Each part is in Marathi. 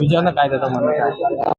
विजयानं काय त्याचं म्हणणं काय?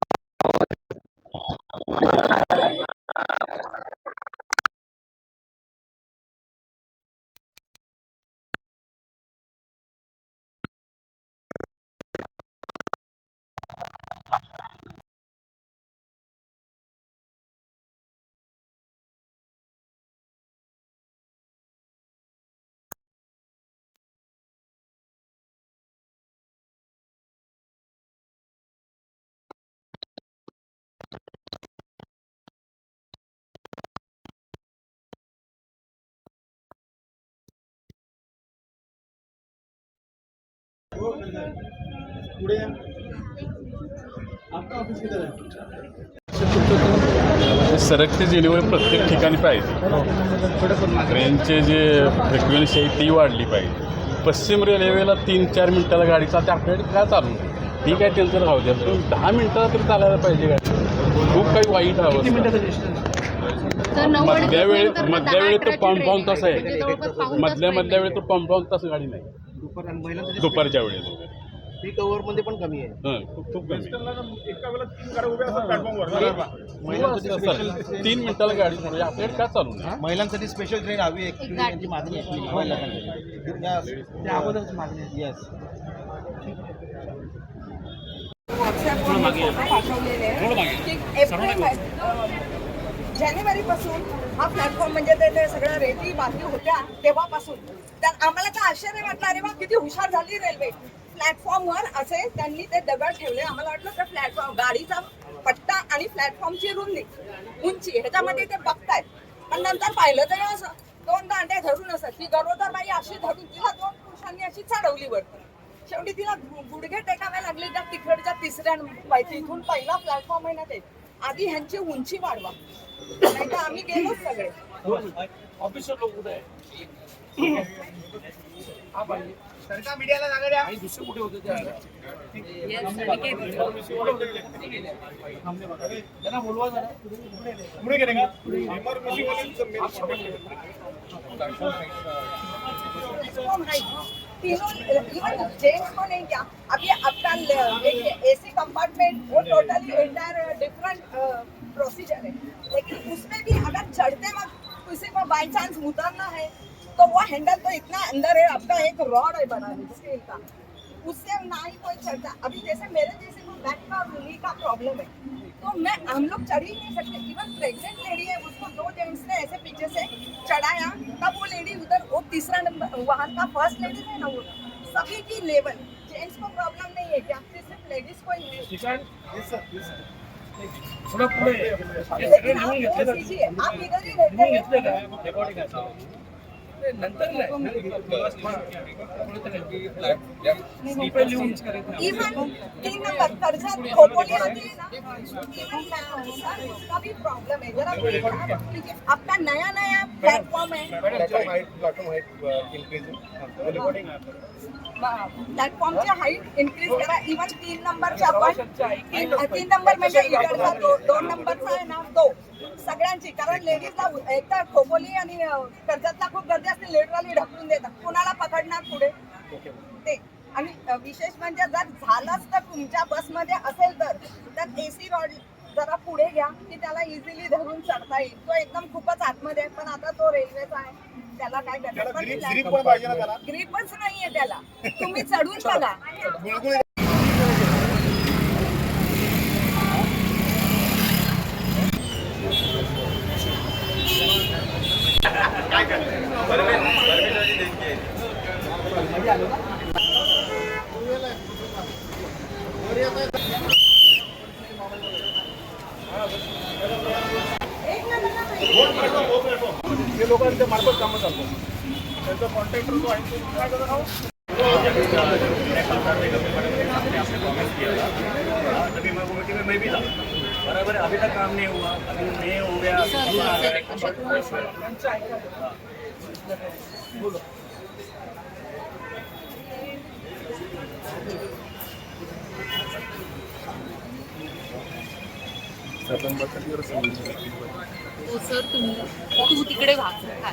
सरकते डिलिव्हरी प्रत्येक ठिकाणी पाहिजे. ट्रेनचे जे फ्रिक्वेन्सी आहे ती वाढली पाहिजे. पश्चिम रेल्वेला तीन चार मिनिटाला गाडी चालते. आपल्याकडे काय चालू नाही ठीक आहे त्यांचं राहू द्या. पण दहा मिनिटाला तरी चालायला पाहिजे गाडी. खूप काही वाईट अवस्था. मधल्या वेळेत मधल्या वेळेत तर पाऊन पाऊन तास आहे. मधल्या मधल्या वेळेत तर पाऊन पाऊन तास गाडी नाही. दुपारच्या वेळेत वगैरे पीक ओव्हरमध्ये पण कमी आहे. हं, खूप खूप कमी. तीन मिनिटाला गाडी म्हणजे आपल्याकडे काय चालू नाही? महिलांसाठी स्पेशल ट्रेन हवी आहे. त्यांची मागणी आहे. महिलांसाठी. अगोदरच मागणी येस व्हॉट्सॲपवर फोटो पाठवलेले आहे की एप्रिल जानेवारी पासून हा प्लॅटफॉर्म म्हणजे ते ते सगळ्या रेती बाकी होत्या तेव्हापासून. तर आम्हाला तर आश्चर्य वाटलं. अरे वा किती हुशार झाली रेल्वे प्लॅटफॉर्मवर असे त्यांनी ते दगड ठेवले. आम्हाला वाटलं तर प्लॅटफॉर्म गाडीचा पट्टा आणि प्लॅटफॉर्मची रुंदी उंची ह्याच्यामध्ये ते बघतायत. पण नंतर पाहिलं तर असं दोन दांड्या धरून असत ती गरोदर बाई अशी धरून तिला दोन पुरुषांनी अशी चढवली वरती. शेवटी तिला गुडघे टेकावे लागले त्या तिकडच्या तिसऱ्या इथून पहिला प्लॅटफॉर्म आहे ना ते. आधी ह्यांची उंची वाढवा. नाही तर आम्ही गेलोच सगळे. प्लेटफॉर्म है तीनों इवन जेंट्स को नहीं क्या अभी आपका एसी कंपार्टमेंट वो टोटली एंटायर डिफरेंट प्रोसीजर है। लेकिन उसमें भी अगर चढ़ते वक्त किसी को बाई चांस उतरना है तो वो हैंडल तो इतना अंदर है आपका एक रॉड है बना है स्टील का उससे ना ही कोई चढ़ता अभी जैसे मेरे जैसे को बैक का नी का प्रॉब्लम है तो मैं हम लोग चढ़ ही नहीं सकते। इवन प्रेग्नेंट लेडी है उसको दो जेंट्स ने ऐसे पीछे से चढ़ाया तब वो लेडी उधर वो तीसरा नंबर वहाँ का फ़र्स्ट लेडी है ना वो सभी की लेवल जेंट्स को प्रॉब्लम नहीं है क्या? सिर्फ़ लेडीज़ को ही है। लेकिन आप आप इधर ही रहते हैं। खोपोली प्रॉब्लम है जरा आपका नया नया प्लेटफॉर्म है। प्लॅटफॉर्मची हाईट इन्क्रीज करा इवन तीन नंबरच्या आपण तीन नंबर म्हणजे इकडचा दोन नंबरचा आहे ना तो सगळ्यांची. कारण लेडीजला एक तर खोपोली आणि कर्जतला खूप गर्दी असते लेटरली ढकलून देतात. कुणाला पकडणार पुढे? ते. आणि विशेष म्हणजे जर झालंच तर तुमच्या बसमध्ये असेल तर तर एसी रॉड जरा पुढे घ्या की त्याला इझिली धरून चढता येईल. तो एकदम खूपच आतमध्ये आहे पण आता तो रेल्वेचा आहे. त्याला काय करणार? ग्रीपच नाहीये त्याला. तुम्ही चढून बघा. हो सर तुम्ही तू तिकडे भाग हा,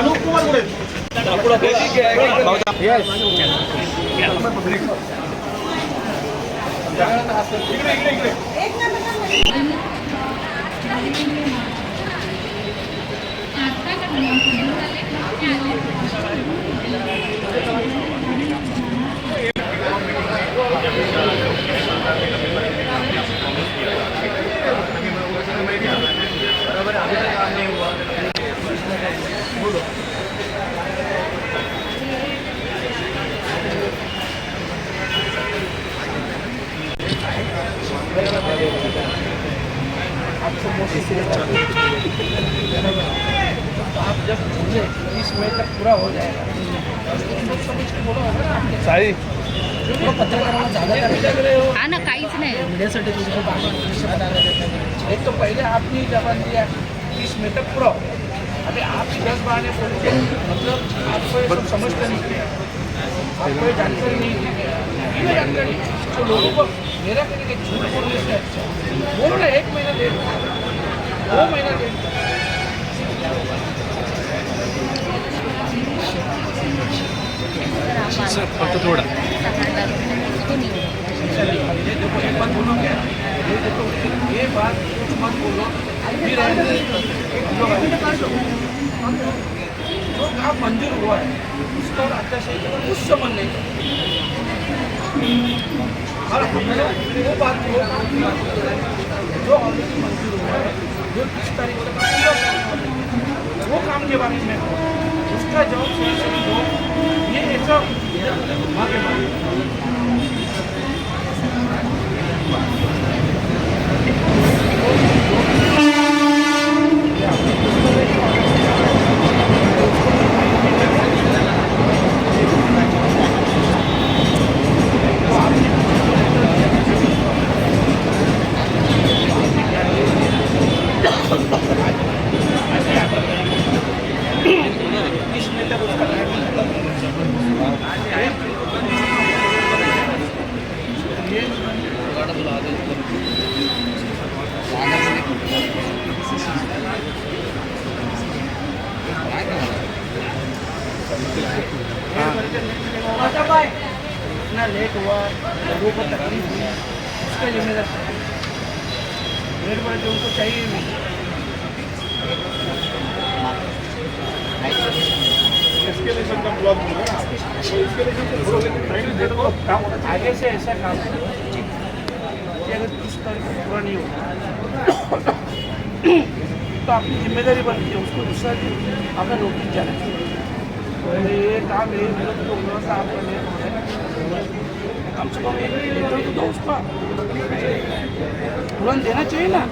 अनुप कुमार कुठे एक नंबर बीस मई तक पूरा हो जाएगा साई. हा ना काहीच नाही. एक तो पहले आपने जबान दिया तीस मई तक पूरा हो अभी आप दस बहाने बोल के मतलब आपको ये सब समझते नहीं थे आपको ये जानकारी नहीं थी ये जानकारी तो लोगों को मेरा कहने के झूठ बोलने से अच्छा बोलो ना एक महीना दो फक्त थोडा एक बात मत जो काम मंजूर हुआ है उसका और अत्याचार का कुछ संबंध नहीं और हमने वो बात को जो ऑलरेडी मंजूर हुआ है जो किस तारीख तक पूरा करना है, वो काम के बारे में उसका जवाब सही सही दो ये ऐसा आगे बढ़ो। इसमें तक उसका इतना लेट हुआ लोगों को तकलीफ हुई उसका जिम्मेदार लेट बढ़ जो उनको चाहिए नहीं एस्केलेशन का ब्लॉक बोला ना तो एस्केलेशन से थोड़ा लेकिन टाइम दे दो काम होना चाहिए। आगे से ऐसा काम करो अगर इस तारीख को पूरा नहीं होगा तो आपकी जिम्मेदारी बनती है उसको दूसरा दिन आपने नोटिस जाना चाहिए ये काम है मेरे तो आपका कम से कम एक लेटर तो दो उसका तुरंत देना चाहिए ना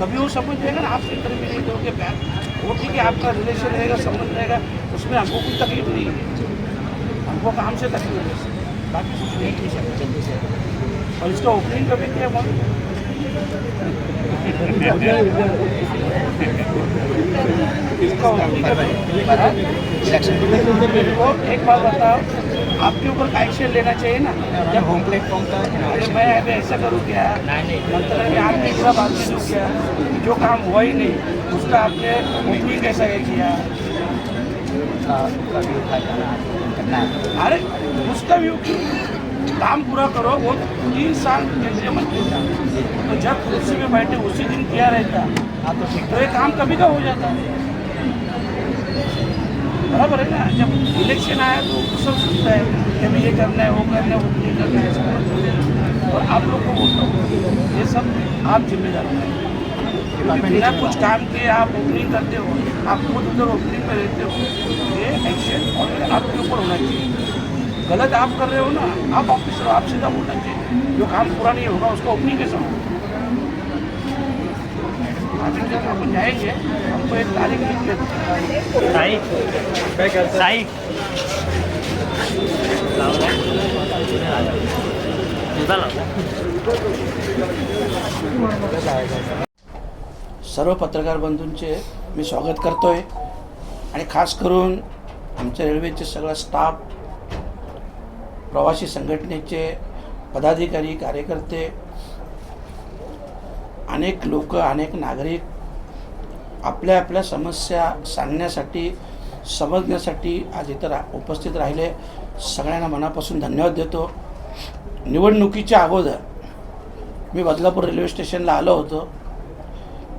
तभी वो समझ जाएगा ना आप सेंटर में नहीं दोगे बैग वो ठीक है आपका रिलेशन रहेगा संबंध रहेगा उसमें हमको कोई तकलीफ़ नहीं है। हमको काम से तकलीफ़ है। बाकी कुछ नहीं की सकते। जल्दी से और इसका ओपनिंग कभी किया वहाँ इसका एक बात बताओ आपके ऊपर का एक्शन लेना चाहिए ना? जब होम प्लेटफॉर्म का अरे मैं अभी ऐसा करूँ क्या? है आपने इतना बात नहीं दूँ क्या? जो काम हुआ ही नहीं उसका आपने ओपनिंग कैसा ये किया अरे, उसका भी काम पूरा करो, वो तीन साल केंद्रीय मंत्री था। तो जब कुर्सी में बैठे, उसी दिन किया रहता। तो ये काम कभी का हो जाता। बराबर है ना? जब इलेक्शन आया तो सब सोचता है कि अभी ये करना है, वो करना है, वो ये करना है करना है। और आप लोग को बोलता हूँ, ये सब आप जिम्मेदार हैं। बिना कुछ काम के आप ओपनिंग करते हो आप खुद उधर ओपनिंग में रहते हो ये एक्शन और आपके ऊपर होना चाहिए गलत आप कर रहे हो ना आप ऑफिसर हो, आप सीधा बोलना चाहिए जो काम पूरा नहीं होगा उसका ओपनिंग कैसे होगा जाएँगे हमको एक तारीख साई साई सर्व पत्रकार बंधूंचे मी स्वागत करतो आहे आणि खास करून आमच्या रेल्वेचे सगळा स्टाफ प्रवासी संघटनेचे पदाधिकारी कार्यकर्ते अनेक लोक अनेक नागरिक आपल्या आपल्या समस्या सांगण्यासाठी समजण्यासाठी आज इथं रा उपस्थित राहिले. सगळ्यांना मनापासून धन्यवाद देतो. निवडणुकीच्या अगोदर मी बदलापूर रेल्वे स्टेशनला आलो होतो.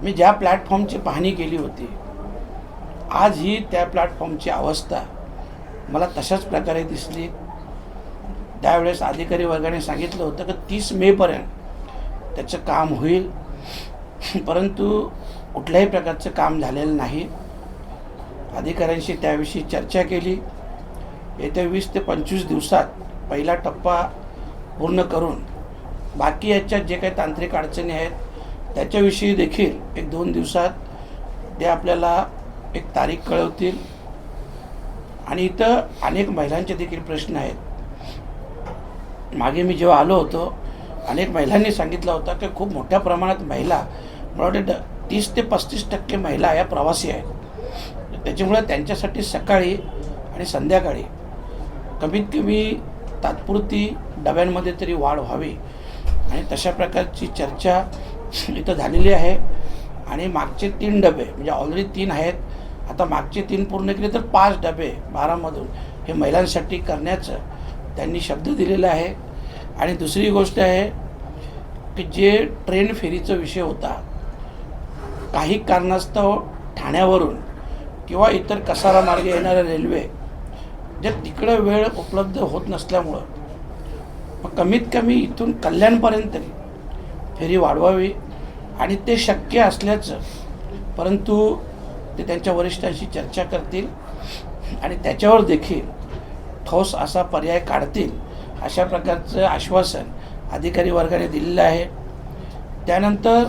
मी ज्या प्लॅटफॉर्मची पाहणी केली होती आज ही त्या प्लॅटफॉर्मची अवस्था मला तशाच प्रकारे दिसली. त्यावेळेस अधिकारी वर्गाने सांगितलं होतं की तीस मेपर्यंत त्याचं काम होईल. परंतु कुठल्याही प्रकारचं काम झालेलं नाही. अधिकाऱ्यांशी त्याविषयी चर्चा केली. येत्या वीस ते पंचवीस दिवसात पहिला टप्पा पूर्ण करून बाकी याच्यात जे काही तांत्रिक अडचणी आहेत त्याच्याविषयी देखील एक दोन दिवसात ते आपल्याला एक तारीख कळवतील. आणि इथं अनेक महिलांचे देखील प्रश्न आहेत. मागे मी जेव्हा आलो होतो अनेक महिलांनी सांगितलं होतं की खूप मोठ्या प्रमाणात महिला मला वाटतं ड- तीस ते पस्तीस टक्के महिला या प्रवासी आहेत. त्याच्यामुळे त्यांच्यासाठी सकाळी आणि संध्याकाळी कमीत कमी तात्पुरती डब्यांमध्ये तरी वाढ व्हावी. आणि तशा प्रकारची चर्चा इथं झालेली आहे. आणि मागचे तीन डबे म्हणजे ऑलरेडी तीन आहेत. आता मागचे तीन पूर्ण केले तर पाच डबे बारामधून. हे महिलांसाठी करण्याचं त्यांनी शब्द दिलेला आहे. आणि दुसरी गोष्ट आहे की जे ट्रेन फेरीचा विषय होता काही कारणास्तव ठाण्यावरून किंवा इतर कसारा मार्गे येणाऱ्या रेल्वे जे तिकडं वेळ उपलब्ध होत नसल्यामुळं मग कमीत कमी इथून कल्याणपर्यंत तरी फेरी वाढवावी आणि ते शक्य असल्याचं परंतु ते त्यांच्या वरिष्ठांशी चर्चा करतील आणि त्याच्यावर देखील ठोस असा पर्याय काढतील अशा प्रकारचं आश्वासन अधिकारी वर्गाने दिलेलं आहे. त्यानंतर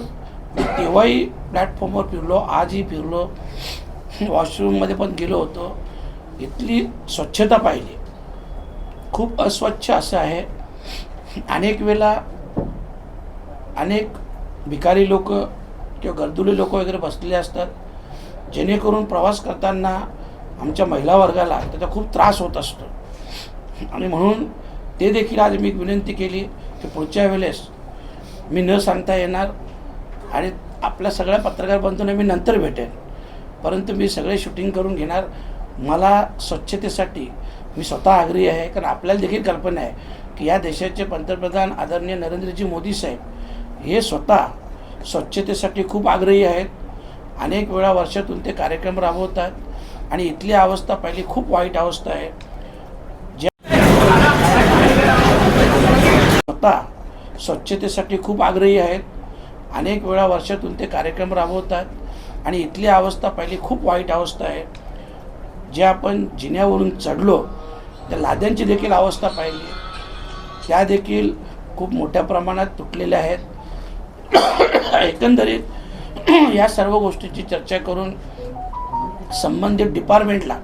तेव्हाही प्लॅटफॉर्मवर फिरलो आजही फिरलो. वॉशरूममध्ये पण गेलो होतो. इथली स्वच्छता पाहिली. खूप अस्वच्छ असं आहे. अनेक वेळेला अनेक भिकारी लोक किंवा गर्दुले लोक वगैरे बसलेले असतात. जेणेकरून प्रवास करताना आमच्या महिला वर्गाला त्याचा खूप त्रास होत असतो. आणि म्हणून ते देखील आज मी विनंती केली की पुढच्या वेळेस मी न सांगता येणार आणि आपल्या सगळ्या पत्रकार बंधूंना मी नंतर भेटेन. परंतु मी सगळे शूटिंग करून घेणार. मला स्वच्छतेसाठी मी स्वतः आग्रही आहे. कारण आपल्याला देखील कल्पना आहे की या देशाचे पंतप्रधान आदरणीय नरेंद्रजी मोदी साहेब हे स्वतः स्वच्छतेसाठी खूप आग्रही आहेत. अनेक वेळा वर्षातून ते कार्यक्रम राबवतात. आणि इथली अवस्था पहिली खूप वाईट अवस्था आहे. स्वतः स्वच्छतेसाठी खूप आग्रही आहेत. अनेक वेळा वर्षातून ते कार्यक्रम राबवतात. आणि इथली अवस्था पहिली खूप वाईट अवस्था आहे. जे आपण जिन्यावरून चढलो त्या लाद्यांची देखील अवस्था पाहिली त्या देखील खूप मोठ्या प्रमाणात तुटलेल्या आहेत. एकंदरीत या सर्व गोष्टीची चर्चा करून संबंधित डिपार्टमेंटला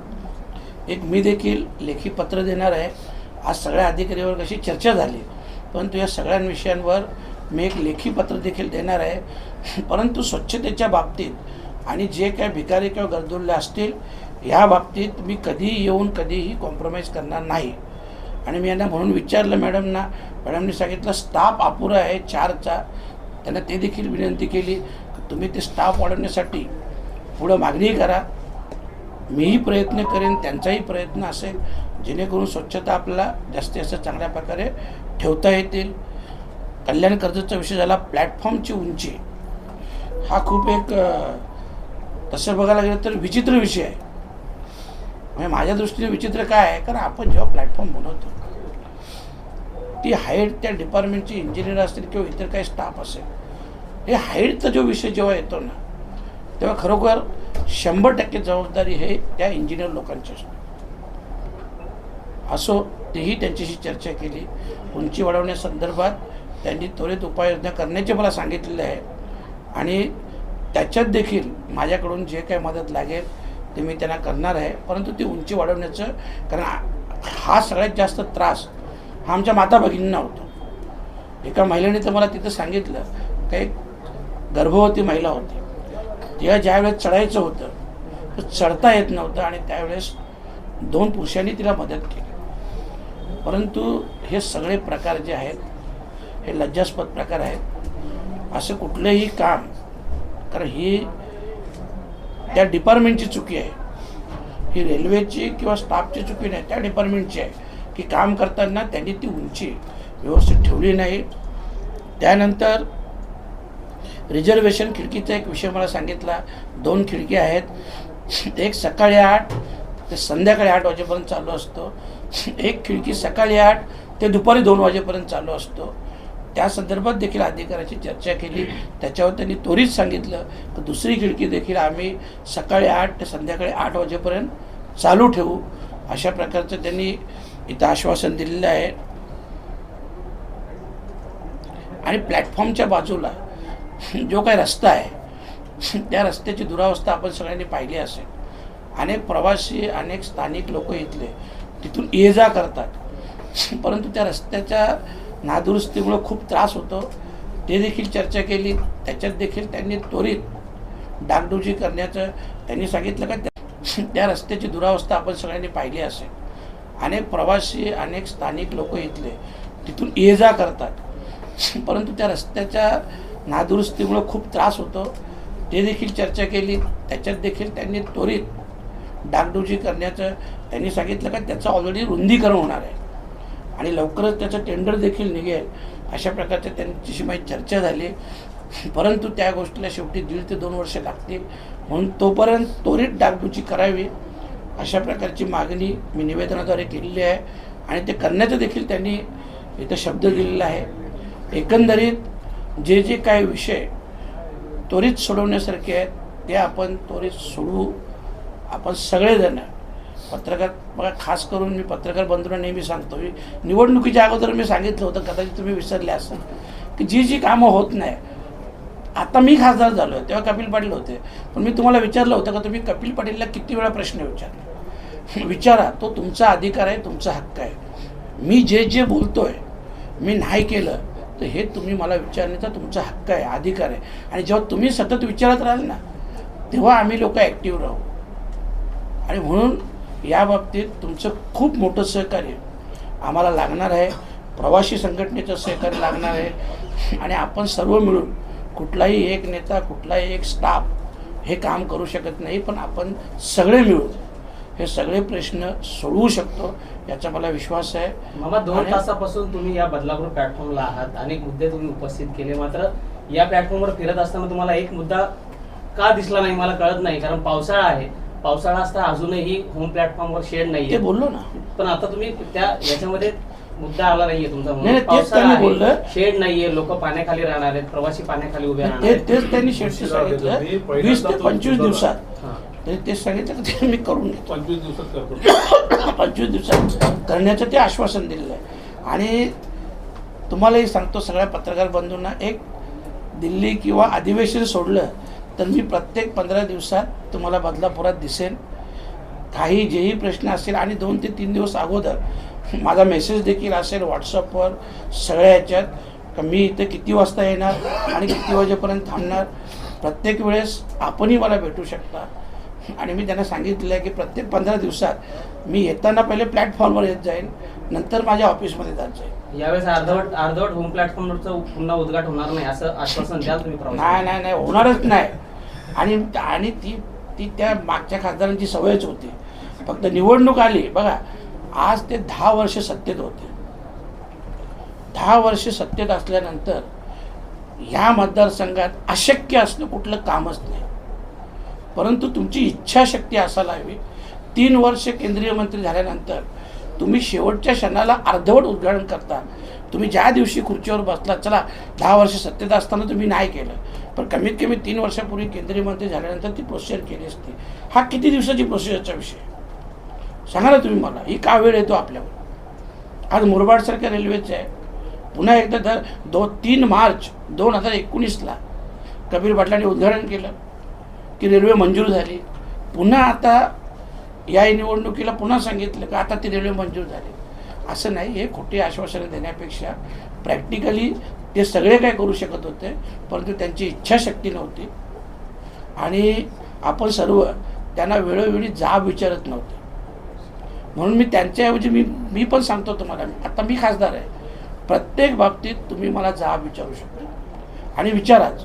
एक मी देखील लेखी पत्र देणार आहे. आज सगळ्या अधिकारीवर कशी चर्चा झाली परंतु या सगळ्या विषयांवर मी एक लेखी पत्र देखील देणार आहे. परंतु स्वच्छतेच्या बाबतीत आणि जे काय भिकारी किंवा गरजुल्ले असतील ह्या बाबतीत मी कधीही येऊन कधीही कॉम्प्रोमाइज करणार नाही. आणि मी यांना म्हणून विचारलं मॅडमना मॅडमने सांगितलं स्टाफ अपुरा आहे चारचा त्यांना ते देखील विनंती केली तुम्ही ते स्टाफ वाढवण्यासाठी पुढं मागणी करा. मीही प्रयत्न करेन त्यांचाही प्रयत्न असेल. जेणेकरून स्वच्छता आपल्याला जास्तीत जास्त चांगल्या प्रकारे ठेवता येतील. कल्याण कर्जाचा विषय झाला प्लॅटफॉर्मची उंची. हा खूप एक तसं बघायला गेलं तर विचित्र विषय आहे. म्हणजे माझ्या दृष्टीने विचित्र काय आहे? कारण आपण जेव्हा प्लॅटफॉर्म बनवतो ती हाईट त्या डिपार्टमेंटची इंजिनियर असतील किंवा इतर काही स्टाफ असेल. हे हाईटचा जो विषय जेव्हा येतो ना तेव्हा खरोखर शंभर टक्के जबाबदारी हे त्या इंजिनियर लोकांची असते. असो तेही त्यांच्याशी चर्चा केली. उंची वाढवण्यासंदर्भात त्यांनी त्वरित उपाययोजना करण्याचे मला सांगितलेले आहे. आणि त्याच्यात देखील माझ्याकडून जे काही मदत लागेल ते मी त्यांना करणार आहे. परंतु ती उंची वाढवण्याचं कारण हा- हा सगळ्यात जास्त त्रास हा आमच्या माता भगिनींना होतो. एका महिलेने तर मला तिथं सांगितलं का एक गर्भवती महिला होती. तिला ज्यावेळेस चढायचं होतं तर चढता येत नव्हतं आणि त्यावेळेस दोन पुरुषांनी तिला मदत केली. परंतु हे सगळे प्रकार जे आहेत हे लज्जास्पद प्रकार आहेत. असं कुठलंही काम कारण ही त्या डिपार्टमेंटची चुकी आहे. ही रेल्वेची किंवा स्टाफची चुकी नाही त्या डिपार्टमेंटची आहे. की काम करताना त्यांनी ती उंची व्यवस्थित ठेवली नाही. त्यानंतर रिझर्वेशन खिडकीचा एक विषय मला सांगितला. दोन खिडकी आहेत. एक सकाळी आठ ते संध्याकाळी आठ वाजेपर्यंत चालू असतो. एक खिडकी सकाळी आठ ते दुपारी दोन वाजेपर्यंत चालू असतो. त्या संदर्भात देखील अधिकाऱ्याची चर्चा केली. त्याच्यावर त्यांनी त्वरित सांगितलं की दुसरी खिडकी देखील आम्ही सकाळी आठ ते संध्याकाळी आठ वाजेपर्यंत चालू ठेवू. अशा प्रकारचं त्यांनी इथं आश्वासन दिलेलं आहे. आणि प्लॅटफॉर्मच्या बाजूला जो काही रस्ता आहे त्या रस्त्याची दुरावस्था आपण सगळ्यांनी पाहिली असेल. अनेक प्रवासी अनेक स्थानिक लोक इथले तिथून ये जा करतात. परंतु त्या रस्त्याच्या नादुरुस्तीमुळं खूप त्रास होतो. ते देखील चर्चा केली. त्याच्यात देखील त्यांनी त्वरित डागडुजी करण्याचं त्यांनी सांगितलं का त्या- त्या रस्त्याची दुरावस्था आपण सगळ्यांनी पाहिली असेल. अनेक प्रवासी अनेक स्थानिक लोक इथले. तिथून ये जा करतात. परंतु त्या रस्त्याच्या नादुरुस्तीमुळं खूप त्रास होतो. ते देखील चर्चा केली. त्याच्यात देखील त्यांनी त्वरित डागडुजी करण्याचं त्यांनी सांगितलं का त्याचं ऑलरेडी रुंदीकरण होणार आहे. आणि लवकरच त्याचं टेंडर देखील निघेल. अशा प्रकारच्या त्यांच्याशी माझी चर्चा झाली. परंतु त्या गोष्टीला शेवटी दीड ते दोन वर्ष लागतील. म्हणून तोपर्यंत त्वरित डागडुजी करावी. अशा प्रकारची मागणी मी निवेदनाद्वारे केलेली आहे. आणि ते करण्याचं देखील त्यांनी इथं शब्द दिलेला आहे. एकंदरीत जे जे काही विषय त्वरित सोडवण्यासारखे आहेत ते आपण त्वरित सोडवू. आपण सगळेजण पत्रकार बघा खास करून मी पत्रकार बंधूंना नेहमी सांगतो मी निवडणुकीच्या अगोदर मी सांगितलं होतं कदाचित तुम्ही विसरले असाल की जी जी कामं होत नाही. आता मी खासदार झालो आहे तेव्हा कपिल पाटील होते. पण मी तुम्हाला विचारलं होतं का तुम्ही कपिल पाटीलला किती वेळा प्रश्न विचारला? विचारा तो तुमचा अधिकार आहे तुमचा हक्क आहे. मी जे जे बोलतोय मी नाही केलं तर हे तुम्ही मला विचारण्याचा तुमचा हक्क आहे अधिकार आहे. आणि जेव्हा तुम्ही सतत विचारत राहाल ना तेव्हा आम्ही लोक ॲक्टिव्ह राहू. आणि म्हणून या बाबतीत तुमचं खूप मोठं सहकार्य आम्हाला लागणार आहे. प्रवासी संघटनेचं सहकार्य लागणार आहे. आणि आपण सर्व मिळून कुठलाही एक नेता कुठलाही एक स्टाफ हे काम करू शकत नाही पण आपण सगळे मिळून हे सगळे प्रश्न सोडवू शकतो याचा मला विश्वास आहे. मामा दोन तासापासून तुम्ही या बदलापूर प्लॅटफॉर्मला आहात. अनेक मुद्दे तुम्ही उपस्थित केले. मात्र या प्लॅटफॉर्मवर फिरत असताना तुम्हाला एक मुद्दा का दिसला नाही मला कळत नाही. कारण पावसाळा आहे. पावसाळा असता अजूनही होम प्लॅटफॉर्मवर शेड ते नाहीये बोललो ना. पण आता तुम्ही त्या याच्यामध्ये मुद्दा आला नाहीये तुमचा. नाही, नाही. शेड नाहीये. लोक पाण्याखाली राहणार आहेत. प्रवासी पाण्याखाली उभे राहणार तेच त्यांनी शेवटी सांगितलं. वीस ते पंचवीस दिवसात. ते सांगितलं ते मी करून घेतो. पंचवीस दिवसात पंचवीस दिवसात करण्याचं ते आश्वासन दिलेलं आहे. आणि तुम्हालाही सांगतो सगळ्या पत्रकार बंधूंना एक दिल्ली किंवा अधिवेशन सोडलं तर मी प्रत्येक पंधरा दिवसात तुम्हाला बदलापुरात दिसेन. काही जेही प्रश्न असतील आणि दोन ते तीन दिवस अगोदर माझा मेसेज देखील असेल व्हॉट्सअपवर सगळ्या ह्याच्यात का मी इथे किती वाजता येणार आणि किती वाजेपर्यंत थांबणार? प्रत्येक वेळेस आपणही मला भेटू शकता. आणि मी त्यांना सांगितलं आहे की प्रत्येक पंधरा दिवसात मी येताना पहिले प्लॅटफॉर्मवर येत जाईन नंतर माझ्या ऑफिसमध्ये जात जाईन. यावेळेस अर्धवट अर्धवट होम प्लॅटफॉर्मवरचं पुन्हा उद्घाट होणार नाही असं आश्वासन द्याल तुम्ही नाही नाही नाही होणारच नाही. आणि आणि ती ती त्या मागच्या खासदारांची सवयच होती. फक्त निवडणूक आली बघा आज ते दहा वर्ष सत्तेत होते. दहा वर्ष सत्तेत असल्यानंतर ह्या मतदारसंघात अशक्य असणं कुठलं कामच नाही. परंतु तुमची इच्छाशक्ती असायला हवी. तीन वर्ष केंद्रीय मंत्री झाल्यानंतर तुम्ही शेवटच्या क्षणाला अर्धवट उद्घाटन करता. तुम्ही ज्या दिवशी खुर्चीवर बसला चला दहा वर्ष सत्तेत असताना तुम्ही नाही केलं. पण कमीत कमी तीन वर्षापूर्वी केंद्रीय मंत्री झाल्यानंतर ती प्रोसिजर केली असती. हा किती दिवसाची प्रोसिजरचा विषय? सांगा ना तुम्ही मला ही का वेळ येतो आपल्यावर? आज मुरबाडसारख्या रेल्वेचं आहे पुन्हा एकदा दर दो तीन मार्च दोन हजार एकोणीसला कबीर भटलांनी उद्घाटन केलं. की रेल्वे मंजूर झाली. पुन्हा आता या निवडणुकीला पुन्हा सांगितलं का आता ती रेल्वे मंजूर झाली. असं नाही हे खोटी आश्वासनं देण्यापेक्षा प्रॅक्टिकली ते सगळे काय करू शकत होते परंतु त्यांची इच्छाशक्ती नव्हती. आणि आपण सर्व त्यांना वेळोवेळी जाब विचारत नव्हते. म्हणून मी त्यांच्याऐवजी मी मी पण सांगतो तुम्हाला आता मी खासदार आहे. प्रत्येक बाबतीत तुम्ही मला जाब विचारू शकता. आणि विचाराच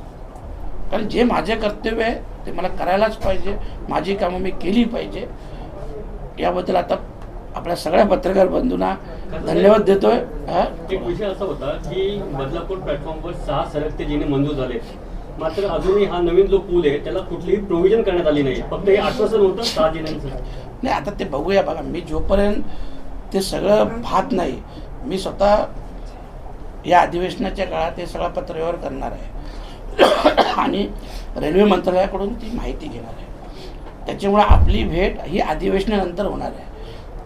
कारण जे माझे कर्तव्य आहे ते मला करायलाच पाहिजे माझी कामं मी केली पाहिजे. याबद्दल आता आपल्या सगळ्या पत्रकार बंधूंना धन्यवाद देतोय. हा? एक विषय असा होता की बदलापूर प्लॅटफॉर्मवर सहा सरकते जिने मंजूर झाले. मात्र अजूनही हा नवीन जो पूल आहे त्याला कुठलीही प्रोव्हिजन करण्यात आली नाही. फक्त हे आश्वासन होतं सहा जिन्यांचं नाही आता ते बघूया बघा. मी जोपर्यंत ते सगळं पाहत नाही मी स्वतः या अधिवेशनाच्या काळात हे सगळा पत्रव्यवहार करणार आहे. आणि रेल्वे मंत्रालयाकडून ती माहिती घेणार आहे. त्याच्यामुळे आपली भेट ही अधिवेशनानंतर होणार आहे.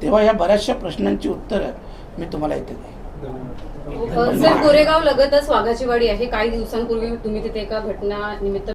तेव्हा या बऱ्याचशा प्रश्नांची उत्तरं मी तुम्हाला इथे देईन. सर कोरेगाव लगतच वाघाची वाडी आहे. काही दिवसांपूर्वी तुम्ही तिथे एका घटना निमित्त